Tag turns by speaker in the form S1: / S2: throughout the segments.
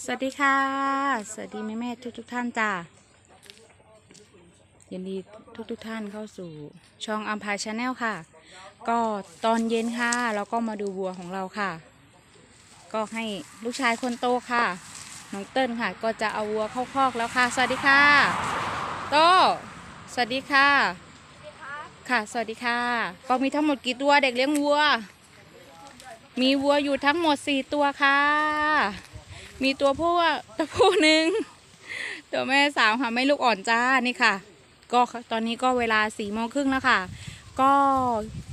S1: สวัสดีค่ะ สวัสดีแม่แม่ทุกทุกท่านจ้ายินดีทุกทุกท่านเข้าสู่ช่องอัมพายชาแนลค่ะ ก็ตอนเย็นค่ะเราก็มาดูวัวของเราค่ะ ก็ให้ลูกชายคนโตค่ะน้องเติ้ลค่ะ ก็จะเอาวัวเข้าคอกแล้วค่ะ สวัสดีค่ะ โต สวัสดีค่ะ ค่ะ สวัสดีค่ะ ก็มีทั้งหมดกี่ตัวเด็กเลี้ยงวัว มีวัวอยู่ทั้งหมดสี่ตัวค่ะ มีตัวผู้ตัวผู้หนึ่งตัวแม่สามค่ะไม่ลูกอ่อนจ้านี่ค่ะ ก็ตอนนี้ก็เวลาสี่โมงครึ่งแล้วค่ะ ก็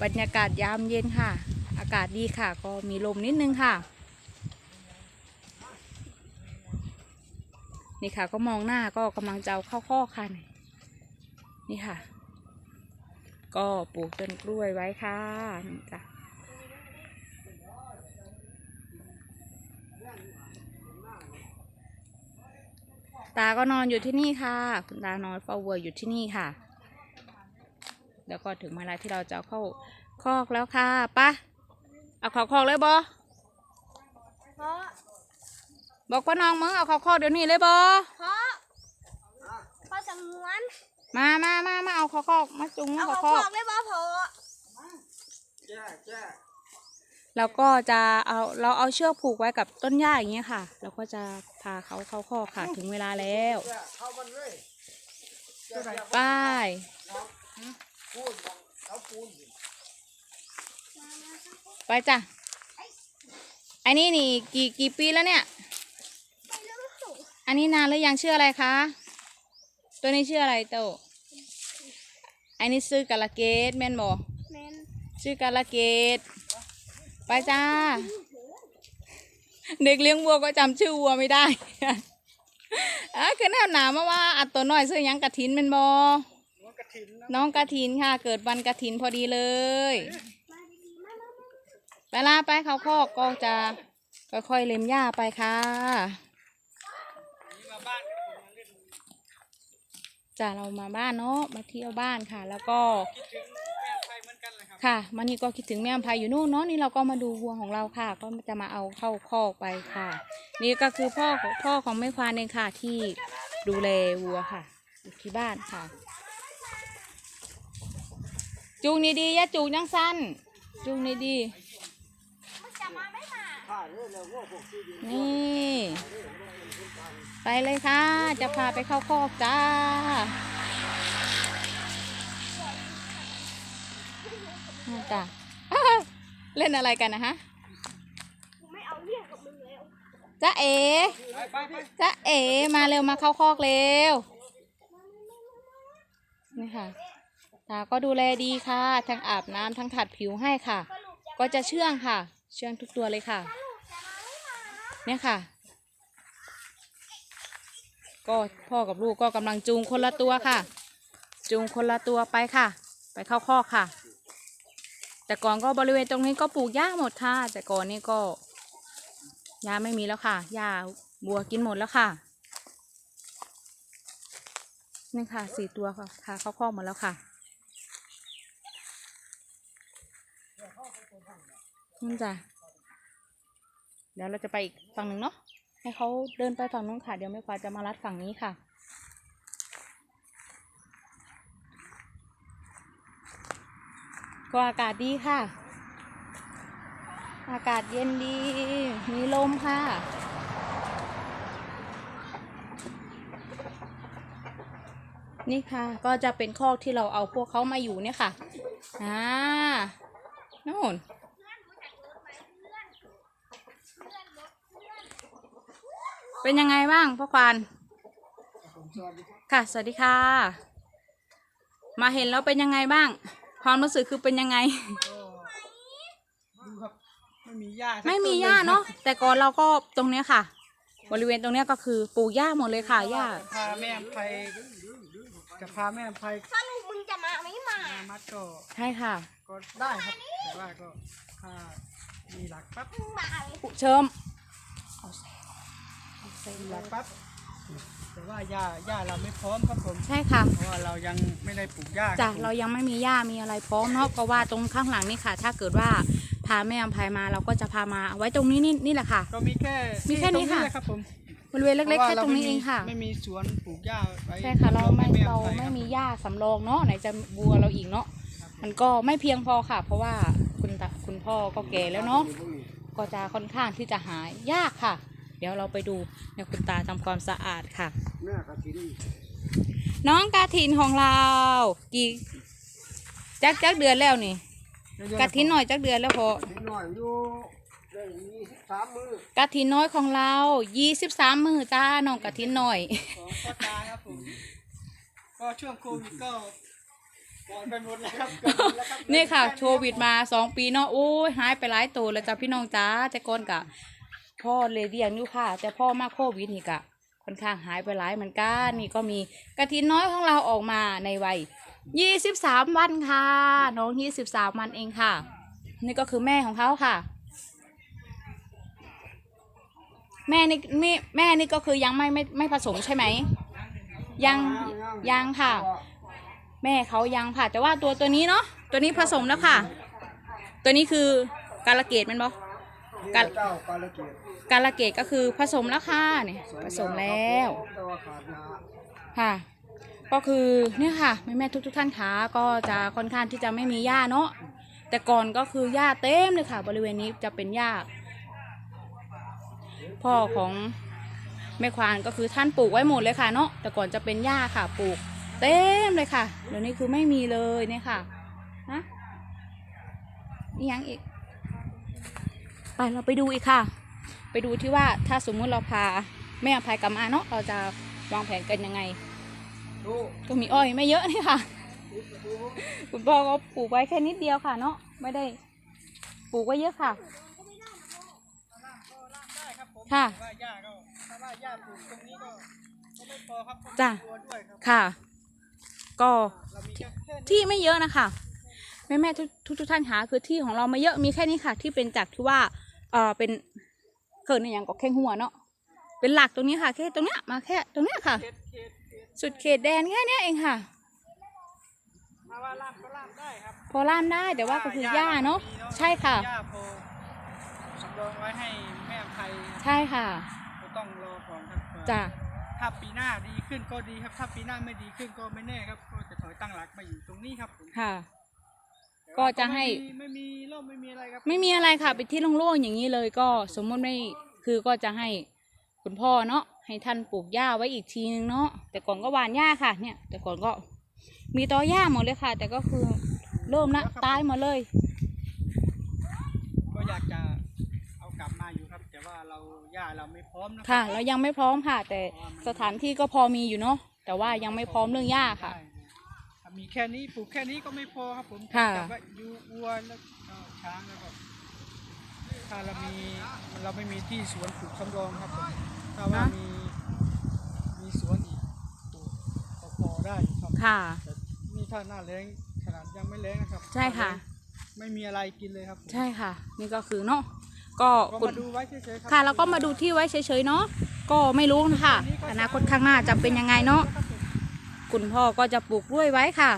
S1: บรรยากาศยามเย็นค่ะ อากาศดีค่ะ ก็มีลมนิดนึงค่ะ นี่ค่ะก็มองหน้าก็กำลังจะเอาเข้าข้อค่ะ นี่ค่ะ ก็ปลูกต้นกล้วยไว้ค่ะนี่จ้ะ ตาก็นอนอยู่ที่นี่ค่ะ คุณตานอนเฝ้าวัวอยู่ที่นี่ค่ะ แล้วก็ถึงเวลาที่เราจะเอาเข้าคอกแล้วค่ะไปะเอาเข้าคอกเลยบอ
S2: เพราะ
S1: บอกว่าน้องมึงเอาเข้าคอกเดี๋ยวนี้เลยบอ
S2: เพราะเพราะสงวน
S1: มามามามาเอาเข้าคอกมาจุงมา
S2: เอา
S1: เข้า
S2: เขา
S1: ค
S2: พ
S1: อ
S2: อกกเลยบ่เพราะ
S1: แล้วก็จะเอาเราเอาเชือกผูกไว้กับต้นหญ้าอย่างเงี้ยค่ะแล้วก็จะพาเขาเข้าคอกค่ะถึงเวลาแล้วไปไปจ้ะอันนี้นี่กี่กี่ปีแล้วเนี่ยอันนี้นานหรือยังชื่ออะไรคะ ตัวนี้ชื่ออะไรโตอันนี้ซื้อกาลเกตแม่นบอ
S2: แมน
S1: ชื่อกาลเกต ไปจ้า เด็กเลี้ยงวัวก็จำชื่อวัวไม่ได้อะคือแนวหนามาว่าอัดตัวน้อยซื้อหยังกระถินแม่นบอน้องกระถินค่ะ เกิดวันกระถินพอดีเลยไปลาไปเขาคอกก็จะค่อยๆเล็มหญ้าไปค่ะจ้ะเรามาบ้านเนาะมาเที่ยวบ้านค่ะ แล้วก็ ค่ะมันนี่ก็คิดถึงแม่อภัยอยู่นู่นเนาะนี่เราก็มาดูวัวของเราค่ะ ก็จะมาเอาเข้าคอกไปค่ะ นี่ก็คือพ่อของพ่อของแม่ควานเองค่ะที่ดูแลวัวค่ะอยู่ที่บ้านค่ะ จูงนี่ดีอย่าจูงยังสั้น จูงนี่ดี
S2: นี่ไป
S1: เลยค่ะ จะพาไปเข้าคอกจ้า อ่จ้ะเล่นอะไรกันนะฮะ
S2: ไม่เอาเรื่องกับมึงแล้ว
S1: จ้าเอ๋จ้าเอ๋มาเร็วมาเข้าคอกเร็วนี่ค่ะตาก็ดูแลดีค่ะ ทั้งอาบน้ำทั้งถัดผิวให้ค่ะ ก็จะเชื่องค่ะ เชื่องทุกตัวเลยค่ะ เนี่ยค่ะ ก็พ่อกับลูกก็กำลังจูงคนละตัวค่ะ จูงคนละตัวไปค่ะ ไปเข้าคอกค่ะ แต่ก่อนก็บริเวณตรงนี้ก็ปลูกหญ้าหมดค่ะ แต่ก่อนนี่ก็หญ้าไม่มีแล้วค่ะหญ้าบัวกินหมดแล้วค่ะนี่ค่ะสี่ตัวค่ะเขาคลอกหมดแล้วค่ะนั่นจ้ะเดี๋ยวเราจะไปอีกฝั่งหนึ่งเนาะให้เขาเดินไปฝั่งนู้นค่ะ เดี๋ยวแม่ควาจะมารัดฝั่งนี้ค่ะ ก็อากาศดีค่ะ อากาศเย็นดี มีลมค่ะ นี่ค่ะ ก็จะเป็นคอกที่เราเอาพวกเขามาอยู่เนี่ยค่ะ อ่านู่นเป็นยังไงบ้างพ่อควานค่ะ สวัสดีค่ะ มาเห็นแล้วเป็นยังไงบ้าง ความรู้สึกคือเป็นยังไง
S3: ดูครับไม่มีหญ้าสัก
S1: ไม่มี
S3: ต้น
S1: หญ้า
S3: ลย
S1: เนาะแต่ก่อนเราก็ตรงเนี้ยค่ะ บริเวณตรงเนี้ยก็คือปลูกหญ้าหมดเลยค่ะหญ้า
S3: จะพาแม่อภัยจะพาแม่อภัย
S2: สรุปมึงจะมาไม่มา
S3: มา มัดก็
S1: ใช่ค่ะ
S3: ก็ได้ครับแต่ว่าก็ถ้ามีหลักปั๊บ
S2: มึงมาเลย
S1: อุเชิม
S3: มีหลักปั๊บ แต่ว่าหญ้าหญ้าเราไม่พร้อมครับผม
S1: ใช่ค่ะ
S3: เพราะว่าเรายังไม่ได้ปลูกหญ้า
S1: จ้ะ
S3: คบผม
S1: เรายังไม่มีหญ้ามีอะไรพร้อมเนาะก็ว่าตรงข้างหลังนี่ค่ะ ถ้าเกิดว่าพาแม่อภัยมาเราก็จะพามาไว้ตรงนี้นี่นี่แหละค่ะ
S3: ก็มีแค่
S1: มีแค่นี้
S3: ตรง
S1: ค่ะ
S3: แหลครับผม
S1: บริเวณเล็กๆ
S3: พาะ
S1: แค่
S3: ว่า
S1: ตรงนี้าเองค่ะ
S3: ไม่มีสวนปลูกหญ้าไว้
S1: ใช่ค่ะ เราไม่
S3: ให้
S1: เรา
S3: อภัย
S1: ไม่
S3: ครับ
S1: มีหญ้าสำรองเนาะไหนจะบัวเราอีกเนาะมันก็ไม่เพียงพอค่ะ เพราะว่าคุณตาคุณพ่อก็แก่แล้วเนาะก็จะค่อนข้างที่จะหายากค่ะ เดี๋ยวเราไปดูเนี่ยคุณตาทำความสะอาดค่ะ
S4: แม่กะทิน
S1: น้องกาถินของเรา กี่จักจักเดือนแล้วนี่กาถินหน่อยจักเดือนแล้วพอ
S4: นิดหน่อยอยู่ได้ยี่สิบสามมือกา
S1: ถินน้อยของเรายี่สิบสามมือจ้าน้องกาถินหน่อย
S3: ของพ่อตาครับผมก็ช่วงโควิดก็ก่อนไปหมดแล้วครับเกินแล้วรับ
S1: นี่ค่ะโควิดมาสองปีเนาะโอ้ยหายไปหลายตัวแล้วจ้ะพี่น้องจ้าแต่ก่อนกะ พ่อเลยเลี้ยงอยู่ค่ะ แต่พ่อมาโควิดนี่กะค่อนข้างหายไปหลายเหมือนกันนี่ก็มีกระถินน้อยของเราออกมาในวัยยี่สิบสามวันค่ะ น้องยี่สิบสามวันเองค่ะ นี่ก็คือแม่ของเขาค่ะ แม่นี่แม่แม่นี่ก็คือยังไม่ไม่ไม่ผสมใช่ไหมยังยังค่ะ แม่เขายังค่ะ แต่ว่าตัวตัวนี้เนาะตัวนี้ผสมแล้วค่ะ ตัวนี้คือกาลเกตมันบอ
S4: นี่
S1: กัน
S4: เจ้ากาลเกียรติ
S1: กาลเกตก็คือผสมแล้วค่ะเนี่ยผสมแล้วค่ะ ก็คือเนี่ยค่ะแม่แม่ทุก ๆ ท่านคะก็จะค่อนข้างที่จะไม่มีหญ้าเนาะแต่ก่อนก็คือหญ้าเต็มเลยค่ะ บริเวณนี้จะเป็นหญ้าพ่อของแม่ควานก็คือท่านปลูกไว้หมดเลยค่ะเนาะแต่ก่อนจะเป็นหญ้าค่ะปลูก เต็มเลยค่ะเดี๋ยวนี้คือไม่มีเลยเนี่ยค่ะนะนี่ยังอีก ไปเราไปดูอีกค่ะ ไปดูที่ว่าถ้าสมมุติเราพาแม่อภัยกลับมาเนาะเราจะวางแผนกันยังไงก็มีอ้อยไม่เยอะนี่ค่ะคุณพ่อก็ปลูกไว้แค่นิดเดียวค่ะเนาะไม่ได้ปลูกไว้เยอะค่ะ
S3: ค่ะแต่ว่าหญ้าค่ะ
S1: ก็ที่ไม่เยอะนะคะแม่แม่ทุกทุกทุกท่านหาคือที่ของเราไม่เยอะมีแค่นี้ค่ะ ที่เป็นจากที่ว่าเออเป็น เกิดในอย่างก็แข้งหัวเนาะเป็นหลักตรงนี้ค่ะแค่ตรงเนี้ยมาแค่ตรงเนี้ยค่ะ
S3: เขตเขตเขต
S1: สุดเขตแดนแค่เนี้ยเองค่ะ
S3: มาว่าลามก็ลามได้ครับ
S1: พอล่ามได้แต่ว่าก็คือหญ้าเนาะ
S3: มี
S1: ใช่ค่ะ
S3: หญ้าพอสำรองไว้ให้แม่อภัย
S1: ใช่ค่ะ
S3: ก็ต้องรอก่อนครับ
S1: จ้ะ
S3: ถ้าปีหน้าดีขึ้นก็ดีครับ ถ้าปีหน้าไม่ดีขึ้นก็ไม่แน่ครับ ก็จะถอยตั้งหลักมาอยู่ตรงนี้ครับผม
S1: ค่ะ
S3: แต่
S1: ก็
S3: ว่า
S1: จะให้
S3: ไม่มีไม่มีร่มไม่มีอะไรครับ
S1: ไม่มีอะไรค่ะไปนที่โล่งๆอย่างนี้เลยก็สมมติไม่คือก็จะให้คุณพ่อเนาะให้ท่านปลูกหญ้าไว้อีกทีนึงเนาะแต่ก่อนก็หว่านหญ้าค่ะ เนี่ย แต่ก่อนก็มีตอหญ้าหมดเลยค่ะ แต่ก็คือเริ่มละตายหมดเลย
S3: ก็อยากจะเอากลับมาอยู่ครับ แต่ว่าเราหญ้าเราไม่พร้อมนะ
S1: ค่ะ เรายังไม่พร้อมค่ะ แต่สถานที่ก็พอมีอยู่เนาะแต่ว่ายังไม่พร้อมเรื่องหญ้าค่ะ
S3: ได้ถ้า มีแค่นี้ปลูกแค่นี้ก็ไม่พอครับผม
S1: ค่ะ
S3: แต่ว่าอยูวัวแล้วก็ช้างแล้วก็ถ้าเรามีเราไม่มีที่สวนปลูกสำรองครับผมถ้าว่ามีมีสวนอีกปลูกก็พอได้อยู่ครับ
S1: ค่ะ
S3: แต่นี่ถ้าหน้าแรงขนาดยังไม่แรงนะครับ
S1: ใช่ค่ะ
S3: ไม่มีอะไรกินเลยครับผม
S1: ใช่ค่ะ นี่ก็คือเนาะก็
S3: ก็
S1: คุณ
S3: มาดูไว้เฉยๆครั
S1: ค่ะแล้วก็มาดูที่ไว้เฉยๆเนาะก็ไม่รู้นะคะอนาคตข้างหน้าจะเป็นยังไงเนาะ
S3: ครับผม
S1: คุณพ่อก็จะปลูกกล้วยไว้ค่ะ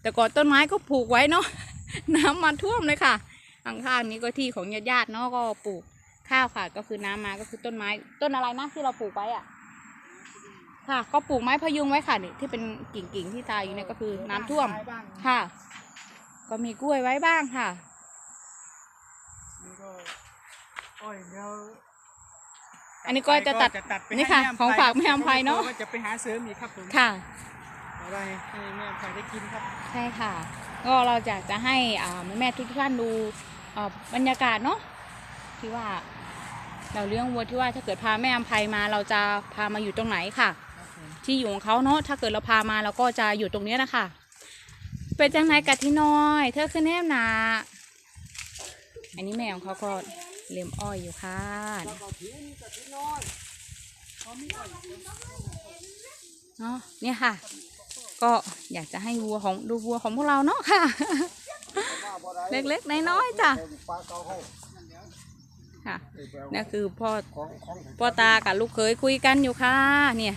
S1: แต่ก่อนต้นไม้ก็ปลูกไว้เนาะน้ำมาท่วมเลยค่ะข้างๆนี้ก็ที่ของญาติๆเนาะก็ปลูกข้าวค่ะก็คือน้ำมาก็คือต้นไม้ ต้นอะไรนะที่เราปลูกไว้อะ ค่ะ ก็ปลูกไม้พยุงไว้ค่ะนี่ที่เป็นกิ่งๆที่ตายอยู่เนี่ยก็คือน้ำท่วมค่ะ ก็มีกล้วยไว้บ้างค่ะ
S3: นี่ก็อ้อยเดียว
S1: อันนี้ก็จะตัด
S3: จะตัดไป
S1: นี่
S3: ให้
S1: ค่ะ
S3: แม่
S1: ของฝากแม่อภัยเนอะ
S3: ก็จะไปหาเสริมอีกครับผม
S1: ค่ะ
S3: เอาไว้ให้แม่อภัยได้กินครับ
S1: ใช่ค่ะ ก็เราจะจะให้อ่าแม่ๆทุกท่านดูอ่าบรรยากาศเนาะที่ว่า เราเลี้ยงวัวที่ว่าถ้าเกิดพาแม่อภัยมา เราจะพามาอยู่ตรงไหนค่ะ
S3: ครับผม
S1: ที่อยู่ของเขาเนาะถ้าเกิดเราพามาเราก็จะอยู่ตรงเนี้ยนะคะเป็นจังไหนกัดที่น้อย เธอขึ้นแนมหนา อันนี้แม่ของเขาก็ เลี้ยมอ้อยอยู่ค่ะเนาะเนี่ยค่ะ ก็อยากจะให้วัวของดูวัวของพวกเราเนาะค่ะ เล็กๆน้อยๆจ้ะ
S4: ปลาเก่าให้
S1: ค่ะนี่คือพ่อ
S4: ของของ
S1: พ่อตากับลูกเขยคุยกันอยู่ค่ะ เนี่ย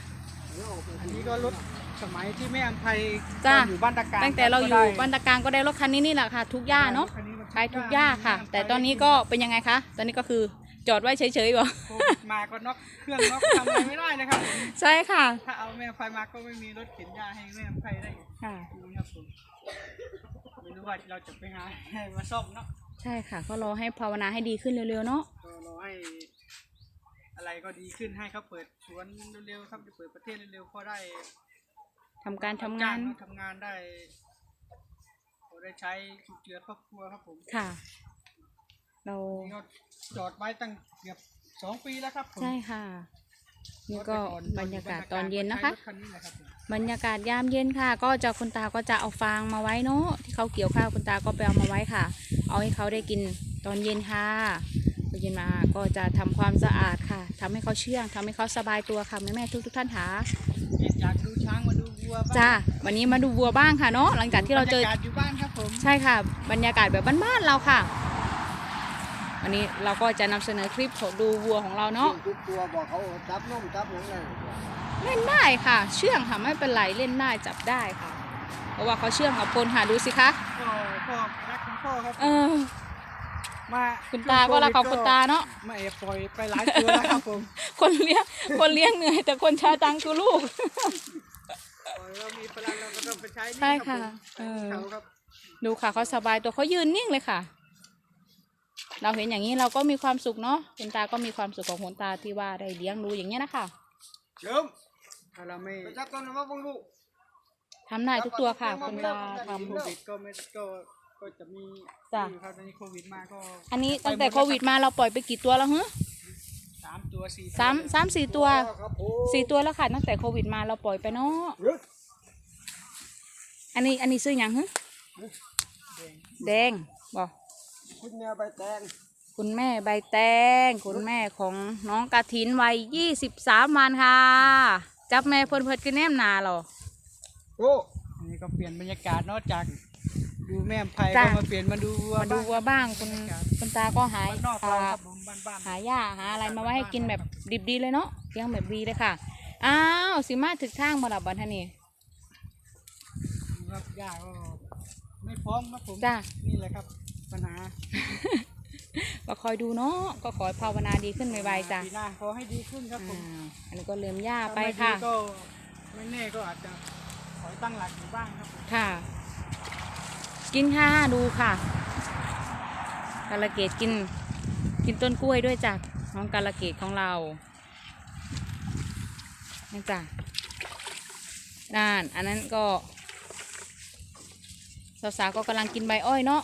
S3: อันนี้ก็รถสมัยที่แม่อภัย
S1: จ้ะ
S3: ตอนอยู่บ้านตะการ
S1: ตั้งแต่เราอยู่บ้าน
S3: ก็
S1: ตะการก็ได้รถคันนี้นี่แหละค่ะ ทุกย่าเนาะ
S3: คัมั
S1: ใช้ทุกย่าค่ะ แต่ตอนนี้ก็เป็นยังไงคะ ตอนนี้ก็คือจอดไว้เฉยๆบ่
S3: โควิดมาก็น็อกเครื่องน็อกทำอะไรไม่ได้นะครับผม
S1: ใช่ค่ะ
S3: ถ้าเอาแม่ไฟมาก็ไม่มีรถเข็นยาให้แม่ไฟได้
S1: ค่ะ
S3: ดูนะครับผมไม่รู้ว่าเราจะไปหาให้มาซ่อมเนาะ
S1: ใช่ค่ะ ก็รอให้ภาวนาให้ดีขึ้นเร็วๆเนาะ
S3: ก็รอให้อะไรก็ดีขึ้นให้เขาเปิดสวนเร็วๆครับจะเปิดประเทศเร็วๆพอได้
S1: ทำการทำงาน
S3: จ้เขทำงานได้พอ ได้ใช้จุดเจือครอบครัวครับผม
S1: ค่ะ เรา
S3: นี่ก็จอดไว้ตั้งเกือบสองปีแล้วครับผม
S1: ใช่ค่ะ นี่ก็
S3: แต่อน
S1: บรรยากาศตอนเย็นนะคะ
S3: ใช้รถคันนี้แหละครับผม
S1: บรรยากาศยามเย็นค่ะ ก็จะคุณตาก็จะเอาฟางมาไว้เนาะที่เขาเกี่ยวข้าวคุณตาก็ไปเอามาไว้ค่ะ เอาให้เขาได้กินตอนเย็นค่ะพอเย็นมาก็จะทำความสะอาดค่ะทำให้เขาเชื่องทำให้เขาสบายตัวค่ะแม่แม่ๆทุกทุกๆท่านค่ะ
S3: อยากดูช้างมาดู วัวบ้าง
S1: จ้าวันนี้มาดูวัวบ้างค่ะเนาะหลังจากที่เราเจอ
S3: บยกศอยู่บ้านครับผม
S1: ใช่ค่ะ บรรยากาศแบบบ้านๆเราค่ะ วันนี้เราก็จะนำเสนอคลิปของดูวัวของเราเนาะ
S4: ทุกตัวบอกเขาจับนมจับหยังไง
S1: เล่นได้ค่ะ เชื่องค่ะไม่เป็นไรเล่นได้จับได้ค่ะ เพราะว่าเขาเชื่องกับคนค่ะดูสิคะ
S3: ก็พ่อรักของพ่อครับ
S1: เออ
S3: มา
S1: คุณตาก็รักของคุณตาเนาะ
S3: ไม่แอบปล่อยไปหลายตัวแล้วครับผม
S1: คนเลี้ยงคนเลี้ยงเหนื่อยแต่คนใช้ตังค์คือลูก
S3: ปล่อย เรามีพลังเราก็ต้องไปใช้หนี่
S1: ใช่ค่ะ
S3: รับผม
S1: เออ
S3: เขาครับ
S1: ดูค่ะเขาสบายตัวเขายืนนิ่งเลยค่ะ เราเห็นอย่างนี้เราก็มีความสุขเนาะคุณตาก็มีความสุขของคุณตาที่ว่าได้เลี้ยงดูอย่างเงี้ยนะคะ
S4: เชิม
S3: ถ้าเราไม่
S4: ไปจับต้นมาบังลูก
S1: ทำได้ทุกตัวค่ะคุณตาท
S3: โควิดก็ไม่ก็ก็จะมี
S1: จ้ะ
S3: อยู่ครับตอนนี้โควิดมาก็ำ
S1: อันนี้ตั้งแต่โควิดมาเราปล่อยไปกี่ตัวแล้วฮะ
S3: สามตัวสี่ตัว
S1: สามสามสี่ตัว
S4: ครับผม
S1: สี่ตัวแล้วค่ะตั้งแต่โควิดมาเราปล่อยไปเนาะ
S4: เฮ้ย
S1: อันนี้อันนี้ซื้ออย่างฮะ
S3: แดง
S1: แดงบอก
S4: คุณแม่ใบแตง
S1: คุณแม่ใบแตงคุณแม่ของน้องกระถินวัยยี่สิบสามวันค่ะ จับแม่เพิ่นเพิ่นกินแนมนาเหรอ
S4: โอ้
S3: อันนี้ก็เปลี่ยนบรรยากาศเนอกจาก ดูแม่มไผ่
S1: จ้ะ
S3: ก็มาเปลี่ยนมาดูวัว
S1: มาดูวัวบ้างคุณคุณตาก็หา
S3: บ้านนอกเราครับผมบ้านบ้าน
S1: หาหญ้าหาอะไรมาไว้ให้กินแบบดิบดีเลยเนาะเลี้ยงแบบดีเลยค่ะ อ้าวสิมาถึกทางบ่ล่ะบัดท่านี่
S3: ค รับย่าก็ไม่พร้อมครับผม
S1: จ้า
S3: นี่แหละครับปัญหา
S1: ก็คอยดูเนาะก็ขอให้ภาวนาดีขึ้นไวๆจ้ะ
S3: ปีหน้าขอให้ดีขึ้นครับผม
S1: อ่าอันนี้ก็เลิมหญ้า
S3: ถ้า
S1: ไป
S3: ม่ดี
S1: ค่ะ
S3: ก็ไม่แน่ก็อาจจะขอตั้งหลักอยู่บ้างครับผม
S1: ค่ะ กินค่ะดูค่ะกาลเกตกิน กินต้นกล้วยด้วยจ้ะน้องกาลเกตของเรานี่จ้ะนั่นอันนั้นก็ สาวๆก็กำลังกินใบอ้อยเนาะ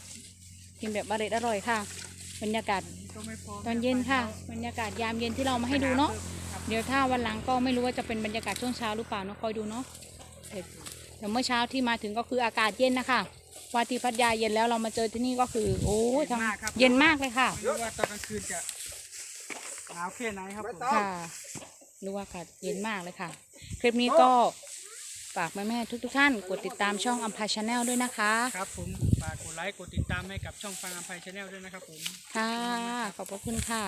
S1: กินแบบอร่อยอร่อยค่ะ บรรยากาศ
S3: ก็ไม่พร้อม
S1: ตอนเย็นค่ะ บรรยากาศยามเย็นที่เรามาให้ดูเนาะเดี๋ยวถ้าวันหลังก็ไม่รู้ว่าจะเป็นบรรยากาศช่วงเช้าหรือเปล่าเนาะคอยดูเนาะเดี๋ยวเดี๋ยวเมื่อเช้าที่มาถึงก็คืออากาศเย็นนะคะว่าที่พัทยาเย็นแล้วเรามาเจอที่นี่ก็คือ โอ้ยทั้งเย็นมากเลยค่ะ
S3: ไม่รู้ว่าตอนกลางคืนจะหนาวแค่ไหนครับผม
S1: ค่ะรู้ว่าอากาศเย็นมากเลยค่ะ คลิปนี้ก็ ฝากแม่ๆทุกๆท่าน กดติดตามช่องอัมพาชาแนลด้วยนะคะ
S3: ครับผมฝากกดไลค์กดติดตามให้กับช่องฟังอัมไพชาแนลด้วยนะครับผม
S1: ค่ะ ขอบพระคุณค่ะ